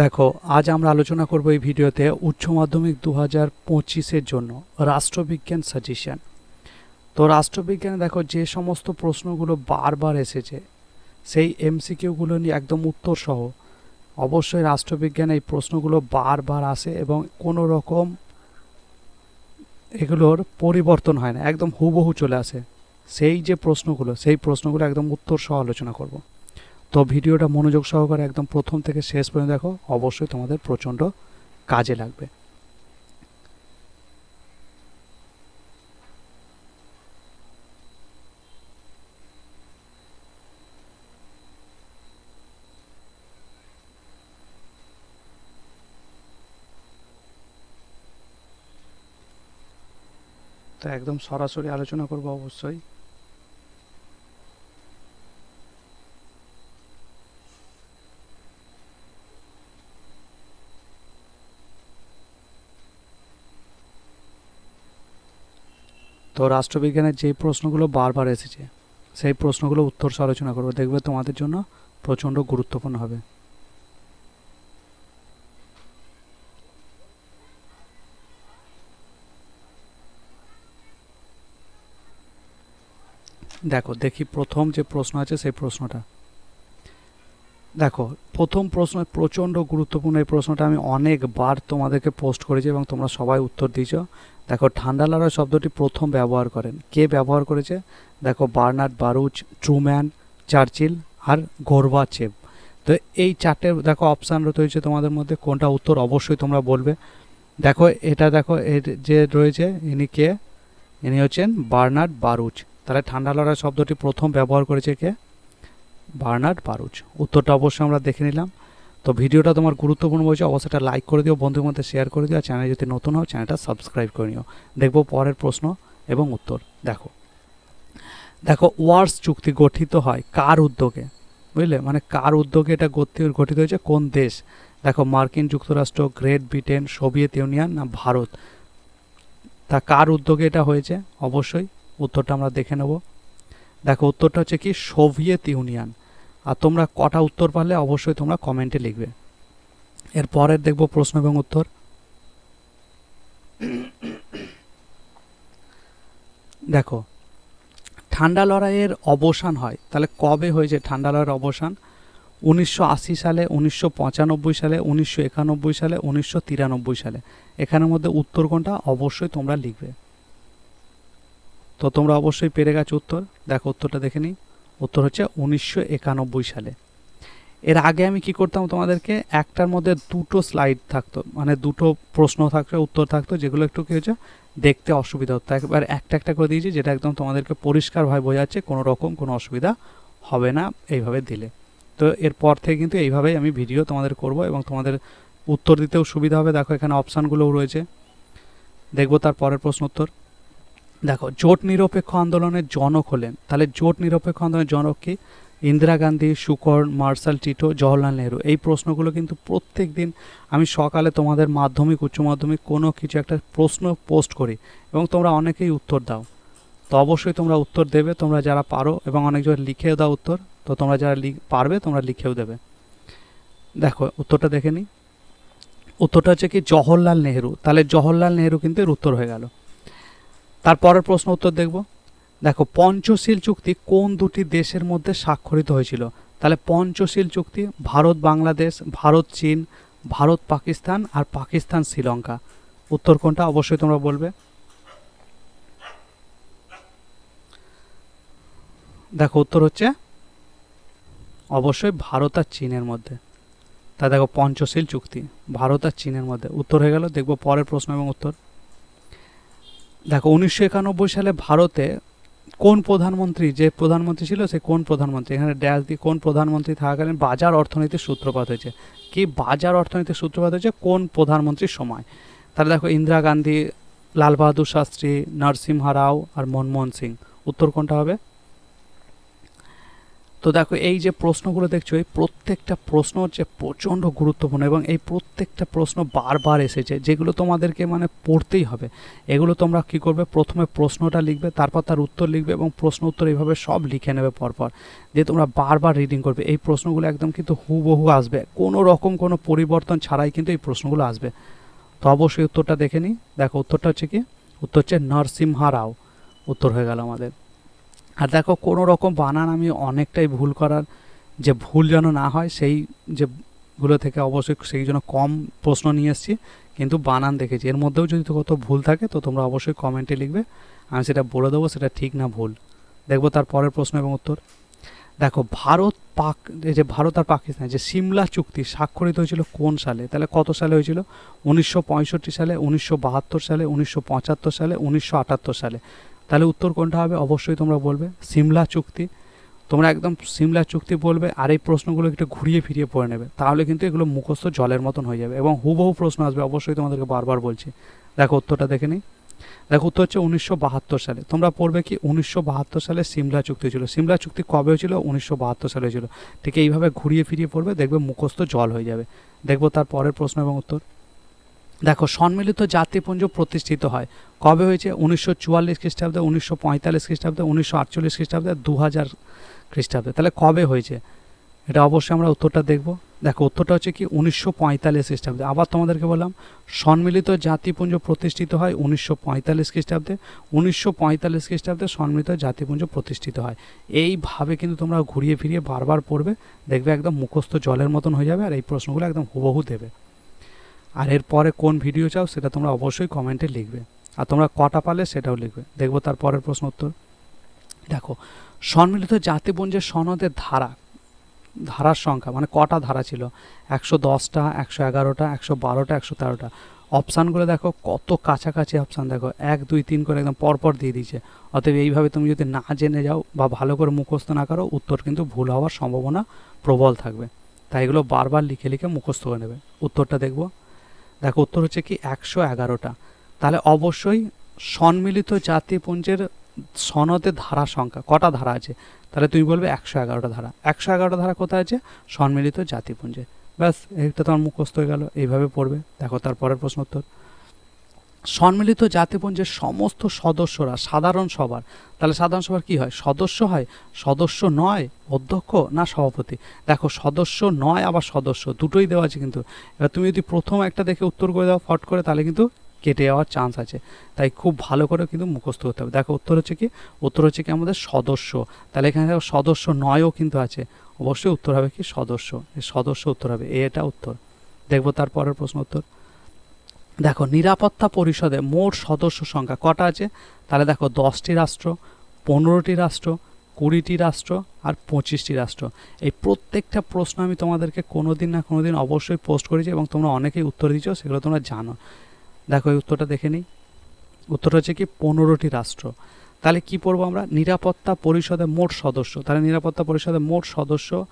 দেখো, আজ আমরা আলোচনা করব এই ভিডিওতে উচ্চ মাধ্যমিক দু হাজার পঁচিশের জন্য রাষ্ট্রবিজ্ঞান সাজেশন। তো রাষ্ট্রবিজ্ঞানে দেখো, যে সমস্ত প্রশ্নগুলো বারবার এসেছে, সেই এমসিকিউগুলো নিয়ে একদম উত্তর সহ অবশ্যই রাষ্ট্রবিজ্ঞানে এই প্রশ্নগুলো বারবার আসে এবং কোনো রকম এগুলোর পরিবর্তন হয় না, একদম হুবহু চলে আসে। সেই যে প্রশ্নগুলো, সেই প্রশ্নগুলো একদম উত্তর সহ আলোচনা করব। তো ভিডিওটা মনোযোগ সহকারে একদম প্রথম থেকে শেষ পর্যন্ত দেখো, অবশ্যই তোমাদের প্রচণ্ড কাজে লাগবে। তো একদম সরাসরি আলোচনা করব অবশ্যই। তো রাষ্ট্রবিজ্ঞানের যে প্রশ্নগুলো বারবার এসেছে, সেই প্রশ্নগুলো উত্তর সহ আলোচনা করব। দেখবে তোমাদের জন্য প্রচণ্ড গুরুত্বপূর্ণ হবে। দেখো, দেখি প্রথম যে প্রশ্ন আছে সেই প্রশ্নটা। দেখো, প্রথম প্রশ্ন, প্রচণ্ড গুরুত্বপূর্ণ এই প্রশ্নটা আমি অনেকবার তোমাদেরকে পোস্ট করেছি এবং তোমরা সবাই উত্তর দিয়েছ। দেখো, ঠান্ডা লড়াই শব্দটি প্রথম ব্যবহার করেন। কে ব্যবহার করেছে? দেখো, বার্নার্ড বারুচ, ট্রুম্যান, চার্চিল আর গোরবাচেভ। তো এই চারটে, দেখো অপশান রয়েছে তোমাদের মধ্যে, কোনটা উত্তর অবশ্যই তোমরা বলবে। দেখো, এটা দেখো, এর যে রয়েছে, ইনি কে? ইনি হচ্ছেন বার্নার্ড বারুচ। তাহলে ঠান্ডা লড়াই শব্দটি প্রথম ব্যবহার করেছে কে? বার্নার্ড বারুচ। উত্তরটা অবশ্যই আমরা দেখে নিলাম। তো ভিডিওটা তোমার গুরুত্বপূর্ণ বলছে, অবশ্যই এটা লাইক করে দিও বন্ধুর মধ্যে শেয়ার করে দিও চ্যানেল যদি নতুন হও চ্যানেলটা সাবস্ক্রাইব করে নিও। দেখব পরের প্রশ্ন এবং উত্তর। দেখো। দেখো, ওয়ার্স চুক্তি গঠিত হয় কার উদ্যোগে? বুঝলে? মানে কার উদ্যোগে এটা গঠিত হয়েছে? কোন দেশ? দেখো, মার্কিন যুক্তরাষ্ট্র, গ্রেট ব্রিটেন, সোভিয়েত ইউনিয়ন না ভারত? তা কার উদ্যোগে এটা হয়েছে? অবশ্যই উত্তরটা আমরা দেখে নেব। দেখো, উত্তরটা হচ্ছে কি? Soviet union. আর তোমরা কটা উত্তর পারলে অবশ্যই তোমরা কমেন্টে লিখবে। এর পরের দেখব প্রশ্ন এবং উত্তর। দেখো, ঠান্ডা লড়াইয়ের অবসান হয়। তাহলে কবে হয়েছে ঠান্ডা লড়াইয়ের অবসান? উনিশশো আশি সালে, উনিশশো পঁচানব্বই সালে, উনিশশো একানব্বই সালে, উনিশশো তিরানব্বই সালে। এখানের মধ্যে উত্তর কোনটা অবশ্যই তোমরা লিখবে। তো তোমরা অবশ্যই পেরে গেছো উত্তর। দেখো উত্তরটা দেখে নিই। উত্তর হচ্ছে উনিশশো একানব্বই সালে। এর আগে আমি কি করতাম তোমাদেরকে? একটার মধ্যে দুটো স্লাইড থাকতো মানে দুটো প্রশ্ন থাকতো, উত্তর থাকতো, যেগুলো একটু কী হচ্ছে দেখতে অসুবিধা হতো। একবার একটা একটা করে দিয়েছি, যেটা একদম তোমাদেরকে পরিষ্কারভাবে বোঝাচ্ছে, কোনো রকম কোনো অসুবিধা হবে না এইভাবে দিলে। তো এরপর থেকে কিন্তু এইভাবেই আমি ভিডিও তোমাদের করব এবং তোমাদের উত্তর দিতেও সুবিধা হবে। দেখো এখানে অপশানগুলোও রয়েছে। দেখব তার পরের প্রশ্ন উত্তর। দেখো, জোট নিরপেক্ষ আন্দোলনের জনক হলেন। তাহলে জোট নিরপেক্ষ আন্দোলনের জনক কি? Indira Gandhi Sukarno marshal Tito, Jawaharlal Nehru. এই প্রশ্নগুলো কিন্তু প্রত্যেক দিন আমি সকালে তোমাদের মাধ্যমিক, উচ্চ মাধ্যমিক কোনো কিছু একটা প্রশ্ন পোস্ট করি এবং তোমরা অনেকেই উত্তর দাও। তো অবশ্যই তোমরা উত্তর দেবে, তোমরা যারা পারো এবং অনেকজন লিখেও দাও উত্তর, তো তোমরা যারা পারবে, তোমরা লিখেও দেবে। দেখো, উত্তরটা দেখে নিই উত্তরটা হচ্ছে কি, জওহরলাল নেহরু। তাহলে জওহরলাল নেহরু কিন্তু উত্তর হয়ে গেল। তারপরের প্রশ্ন উত্তর দেখব। দেখো, পঞ্চশীল চুক্তি কোন দুটি দেশের মধ্যে স্বাক্ষরিত হয়েছিল? তাহলে পঞ্চশীল চুক্তি ভারত, বাংলাদেশ, ভারত, চীন, ভারত, পাকিস্তান আর পাকিস্তান, শ্রীলঙ্কা। উত্তর কোনটা অবশ্যই তোমরা বলবে। দেখো, উত্তর হচ্ছে অবশ্যই ভারত আর চীনের মধ্যে। তা দেখো, পঞ্চশীল চুক্তি ভারত আর চীনের মধ্যে। উত্তর হয়ে গেল, দেখব পরের প্রশ্ন এবং উত্তর। দেখো, উনিশশো একানব্বই সালে ভারতে কোন প্রধানমন্ত্রী, যে প্রধানমন্ত্রী ছিল সে কোন প্রধানমন্ত্রী? এখানে ড্যাশ দিয়ে কোন প্রধানমন্ত্রী থাকাকালীন বাজার অর্থনীতির সূত্রপাত হয়েছে? কি বাজার অর্থনীতির সূত্রপাত হয়েছে? কোন প্রধানমন্ত্রীর সময়? তাহলে দেখো, ইন্দিরা গান্ধী, লাল বাহাদুর শাস্ত্রী, নরসিংহ রাও আর মনমোহন সিং, উত্তর কোনটা হবে? তো দেখো, এই যে প্রশ্নগুলো দেখছ, এই প্রত্যেকটা প্রশ্ন হচ্ছে প্রচণ্ড গুরুত্বপূর্ণ এবং এই প্রত্যেকটা প্রশ্ন বারবার এসেছে, যেগুলো তোমাদেরকে মানে পড়তেই হবে। এগুলো তোমরা কি করবে? প্রথমে প্রশ্নটা লিখবে, তারপর তার উত্তর লিখবে এবং প্রশ্ন উত্তর এইভাবে সব লিখে নেবে পরপর, যে তোমরা বারবার রিডিং করবে। এই প্রশ্নগুলো একদম কিন্তু হুবহু আসবে। কোনো রকম কোনো পরিবর্তন ছাড়াই কিন্তু এই প্রশ্নগুলো আসবে। তো অবশ্যই উত্তরটা দেখে নিই। দেখো, উত্তরটা হচ্ছে কি? উত্তর হচ্ছে নরসিমহা রাও। উত্তর হয়ে গেল আমাদের। আর দেখো কোনো রকম বানান আমি অনেকটাই ভুল করার যে ভুল যেন না হয়, সেই যেগুলো থেকে অবশ্যই সেই জন্য কম প্রশ্ন নিয়ে এসেছি। কিন্তু বানান দেখেছি। এর মধ্যেও যদি কত ভুল থাকে, তো তোমরা অবশ্যই কমেন্টে লিখবে। আমি সেটা বলে দেবো, সেটা ঠিক না ভুল। দেখব তার পরের প্রশ্ন এবং উত্তর। দেখো, ভারত পাক যে ভারত আর পাকিস্তান, যে সিমলা চুক্তি স্বাক্ষরিত হয়েছিল কোন সালে? তাহলে কত সালে হয়েছিল? উনিশশো পঁয়ষট্টি সালে, উনিশশো বাহাত্তর সালে, উনিশশো পঁচাত্তর সালে, উনিশশো আটাত্তর সালে। তাহলে উত্তর কোনটা হবে? অবশ্যই তোমরা বলবে। সিমলা চুক্তি। তোমরা একদম সিমলা চুক্তি বলবে আর এই প্রশ্নগুলো একটু ঘুরিয়ে ফিরিয়ে পড়ে নেবে। তাহলে কিন্তু এগুলো মুখস্থ জলের মতন হয়ে যাবে এবং হুবহু প্রশ্ন আসবে। অবশ্যই তোমাদেরকে বারবার বলছি। দেখো উত্তরটা দেখে নিই। দেখো উত্তর হচ্ছে উনিশশো বাহাত্তর সালে। তোমরা পড়বে কি উনিশশো বাহাত্তর সালে সিমলা চুক্তি ছিল। সিমলা চুক্তি কবে হয়েছিল? উনিশশো বাহাত্তর সালে হয়েছিল। ঠিক এইভাবে ঘুরিয়ে ফিরিয়ে পড়বে, দেখবে মুখস্থ জল হয়ে যাবে। দেখব তার পরের প্রশ্ন এবং উত্তর। দেখো, সম্মিলিত জাতিপুঞ্জ প্রতিষ্ঠিত হয়। কবে হয়েছে? উনিশশো চুয়াল্লিশ খ্রিস্টাব্দে, উনিশশো পঁয়তাল্লিশ খ্রিস্টাব্দে, উনিশশো আটচল্লিশ খ্রিস্টাব্দে দু হাজার খ্রিস্টাব্দে। তাহলে কবে হয়েছে? এটা অবশ্যই আমরা উত্তরটা দেখব। দেখো, উত্তরটা হচ্ছে কি উনিশশো পঁয়তাল্লিশ খ্রিস্টাব্দে। আবার তোমাদেরকে বললাম, সম্মিলিত জাতিপুঞ্জ প্রতিষ্ঠিত হয় উনিশশো পঁয়তাল্লিশ খ্রিস্টাব্দে। উনিশশো পঁয়তাল্লিশ খ্রিস্টাব্দে সম্মিলিত জাতিপুঞ্জ প্রতিষ্ঠিত হয়। এইভাবে কিন্তু তোমরা ঘুরিয়ে ফিরিয়ে বারবার পড়বে, দেখবে একদম মুখস্থ জলের মতন হয়ে যাবে আর এই প্রশ্নগুলো একদম হুবহু দেবে। আর এরপরে কোন ভিডিও চাও সেটা তোমরা অবশ্যই কমেন্টে লিখবে। আর তোমরা কটা পালে সেটাও লিখবে। দেখব তার পরের প্রশ্ন উত্তর। দেখো, সম্মিলিত জাতিপুঞ্জের সনদের ধারা, ধারার সংখ্যা মানে কটা ধারা ছিল? একশো দশটা, একশো এগারোটা, একশো বারোটা, একশো তেরোটা। অপশানগুলো দেখো, কত কাছাকাছি অপশান দেখো। এক, দুই, তিন করে একদম পরপর দিয়ে দিয়েছে। অতএব এইভাবে তুমি যদি না জেনে যাও বা ভালো করে মুখস্থ না করো, উত্তর কিন্তু ভুল হওয়ার সম্ভাবনা প্রবল থাকবে। তাই এগুলো বারবার লিখে লিখে মুখস্থ করে নেবে। উত্তরটা দেখব। দেখো, উত্তর হচ্ছে কি একশো এগারোটা। তাহলে অবশ্যই সম্মিলিত জাতিপুঞ্জের সনদে ধারা সংখ্যা, কটা ধারা আছে? তাহলে তুমি বলবে একশো এগারোটা ধারা। একশো এগারোটা ধারা কোথায় আছে? সম্মিলিত জাতিপুঞ্জে। ব্যাস এইটা তোমার মুখস্থ হয়ে গেল, এইভাবে পড়বে। দেখো তার পরের প্রশ্ন উত্তর। সম্মিলিত জাতিপুঞ্জের সমস্ত সদস্যরা, সাধারণ সভার তাহলে সাধারণ সভার কি হয়? সদস্য হয়? সদস্য নয়, অধ্যক্ষ না সভাপতি? দেখো, সদস্য নয়, আবার সদস্য, দুটোই দেওয়া আছে কিন্তু। এবার তুমি যদি প্রথম একটা দেখে উত্তর করে দাও, ফট করে, তাহলে কিন্তু কেটে যাওয়ার চান্স আছে। তাই খুব ভালো করে কিন্তু মুখস্থ করতে হবে। দেখো, উত্তর হচ্ছে কি? উত্তর হচ্ছে কি আমাদের সদস্য। তাহলে এখানে দেখো, সদস্য নয়ও কিন্তু আছে। অবশ্যই উত্তর হবে কি সদস্য। সদস্য উত্তর হবে। এটা উত্তর। দেখব তার পরের প্রশ্ন উত্তর। দেখো, নিরাপত্তা পরিষদে মোট সদস্য সংখ্যা কটা আছে? তাহলে দেখো, দশটি রাষ্ট্র, পনেরোটি রাষ্ট্র, কুড়িটি রাষ্ট্র আর পঁচিশটি রাষ্ট্র। এই প্রত্যেকটা প্রশ্ন আমি তোমাদেরকে কোনো দিন না কোনো দিন অবশ্যই পোস্ট করেছি এবং তোমরা অনেকেই উত্তর দিচ্ছ সেগুলো তোমরা জানো। দেখো, এই উত্তরটা দেখে নিই। উত্তরটা হচ্ছে কি, পনেরোটি রাষ্ট্র। তাহলে কি পড়ব আমরা? নিরাপত্তা পরিষদের মোট সদস্য। তাহলে নিরাপত্তা পরিষদের মোট সদস্য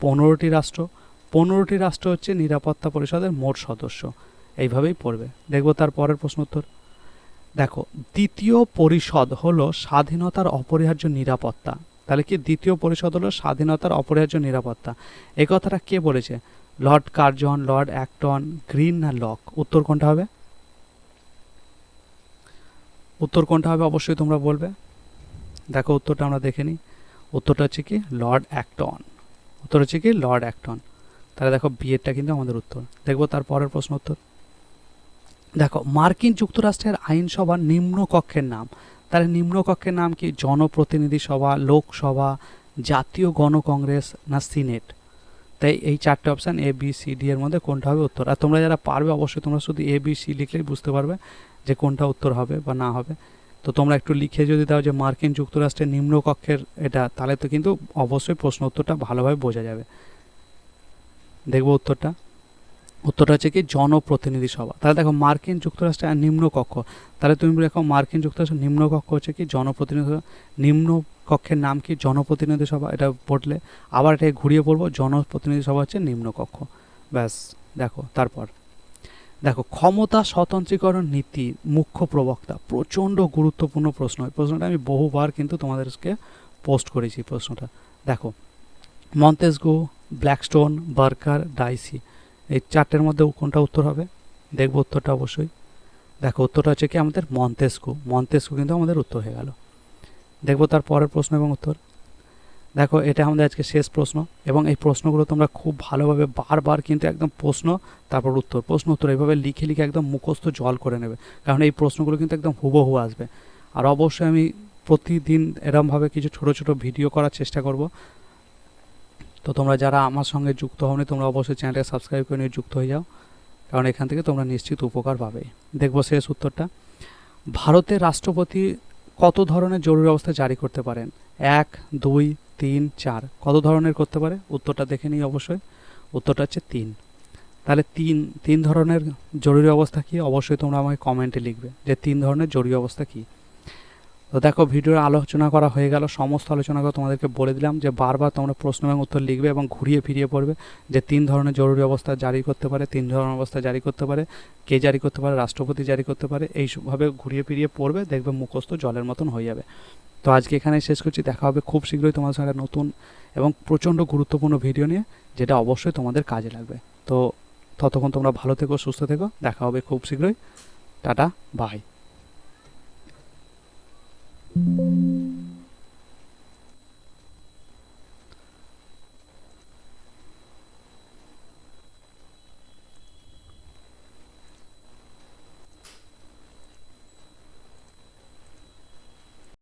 পনেরোটি রাষ্ট্র। পনেরোটি রাষ্ট্র হচ্ছে নিরাপত্তা পরিষদের মোট সদস্য। এইভাবেই পড়বে। দেখব তার পরের প্রশ্ন উত্তর দেখো, দ্বিতীয় পরিষদ হলো স্বাধীনতার অপরিহার্য নিরাপত্তা। তাহলে কি দ্বিতীয় পরিষদ হলো স্বাধীনতার অপরিহার্য নিরাপত্তা? এই কথাটা কে বলেছে? Lord Curzon, lord Acton, Green না লক? উত্তর কোনটা হবে? উত্তর কোনটা হবে অবশ্যই তোমরা বলবে। দেখো, উত্তরটা আমরা দেখে নিই। উত্তরটা হচ্ছে কি? Lord Acton. উত্তর হচ্ছে কি? Lord Acton. তাহলে দেখো বিয়েরটা কিন্তু আমাদের উত্তর। দেখব তার পরের প্রশ্ন উত্তর দেখো, মার্কিন যুক্তরাষ্ট্রের আইনসভার নিম্ন কক্ষের নাম। তাহলে নিম্ন কক্ষের নাম কি? জনপ্রতিনিধি সভা, লোকসভা, জাতীয় গণকংগ্রেস না সিনেট? তাই এই চারটে option A B C D এর মধ্যে কোনটা হবে উত্তর। আর তোমরা যারা পারবে, অবশ্যই তোমরা শুধু এ বি সি লিখলেই বুঝতে পারবে যে কোনটা উত্তর হবে বা না হবে। তো তোমরা একটু লিখে যদি দাও যে মার্কিন যুক্তরাষ্ট্রের নিম্নকক্ষের এটা, তাহলে তো কিন্তু অবশ্যই প্রশ্ন উত্তরটা ভালোভাবে বোঝা যাবে। দেখব উত্তরটা। উত্তরটা হচ্ছে কি জনপ্রতিনিধি সভা। তাহলে দেখো মার্কিন যুক্তরাষ্ট্রের আর নিম্নকক্ষ তাহলে তুমি দেখো মার্কিন যুক্তরাষ্ট্রের নিম্নকক্ষ হচ্ছে কি জনপ্রতিনিধি নিম্ন কক্ষের নাম কি জনপ্রতিনিধি সভা? এটা পড়লে আবার এটাকে ঘুরিয়ে পড়ব, জনপ্রতিনিধি সভা হচ্ছে নিম্নকক্ষ ব্যাস, দেখো, তারপর। দেখো, ক্ষমতা স্বতন্ত্রীকরণ নীতি, মুখ্য প্রবক্তা। প্রচণ্ড গুরুত্বপূর্ণ প্রশ্ন। এই প্রশ্নটা আমি বহুবার কিন্তু তোমাদেরকে পোস্ট করেছি প্রশ্নটা। দেখো মন্তেসগু ব্ল্যাকস্টোন, বার্কার, ডাইসি। এই চারটের মধ্যে কোনটা উত্তর হবে? দেখব উত্তরটা অবশ্যই। দেখো, উত্তরটা হচ্ছে কি আমাদের মন্তেস্কু। মন্তেস্কু কিন্তু আমাদের উত্তর হয়ে গেল। দেখব তার পরের প্রশ্ন এবং উত্তর। দেখো, এটা আমাদের আজকে শেষ প্রশ্ন এবং এই প্রশ্নগুলো তোমরা খুব ভালোভাবে বারবার কিন্তু একদম প্রশ্ন, তারপর উত্তর। প্রশ্ন, উত্তর এইভাবে লিখে লিখে একদম মুখস্থ জল করে নেবে। কারণ এই প্রশ্নগুলো কিন্তু একদম হুবহু আসবে। আর অবশ্যই আমি প্রতিদিন এরমভাবে কিছু ছোট ছোট ভিডিও করার চেষ্টা করব। তো তোমরা যারা আমার সঙ্গে যুক্ত হওনি, তোমরা অবশ্যই চ্যানেলটাকে সাবস্ক্রাইব করে নিয়ে যুক্ত হয়ে যাও। কারণ এখান থেকে তোমরা নিশ্চিত উপকার পাবে। দেখব শেষ উত্তরটা। ভারতের রাষ্ট্রপতি কত ধরনের জরুরি অবস্থা জারি করতে পারেন? এক, দুই, তিন, চার। কত ধরনের করতে পারে? উত্তরটা দেখে নিই অবশ্যই। উত্তরটা হচ্ছে তিন। তাহলে তিন তিন ধরনের জরুরি অবস্থা কি? অবশ্যই তোমরা আমাকে কমেন্টে লিখবে যে তিন ধরনের জরুরি অবস্থা কি? তো দেখো, ভিডিওর আলোচনা করা হয়ে গেল। সমস্ত আলোচনা করে তোমাদেরকে বলে দিলাম যে বারবার তোমরা প্রশ্ন এবং উত্তর লিখবে এবং ঘুরিয়ে ফিরিয়ে পড়বে যে তিন ধরনের জরুরি অবস্থা জারি করতে পারে, তিন ধরনের অবস্থা জারি করতে পারে, কে জারি করতে পারে, রাষ্ট্রপতি জারি করতে পারে, এইসবভাবে ঘুরিয়ে ফিরিয়ে পড়বে, দেখবে মুখস্থ জলের মতন হয়ে যাবে। তো আজকে এখানে শেষ করছি, দেখা হবে খুব শীঘ্রই তোমাদের সঙ্গে নতুন এবং প্রচণ্ড গুরুত্বপূর্ণ ভিডিও নিয়ে, যেটা অবশ্যই তোমাদের কাজে লাগবে। তো ততক্ষণ তোমরা ভালো থেকো, সুস্থ থেকো, দেখা হবে খুব শীঘ্রই। Tata bye Thank you.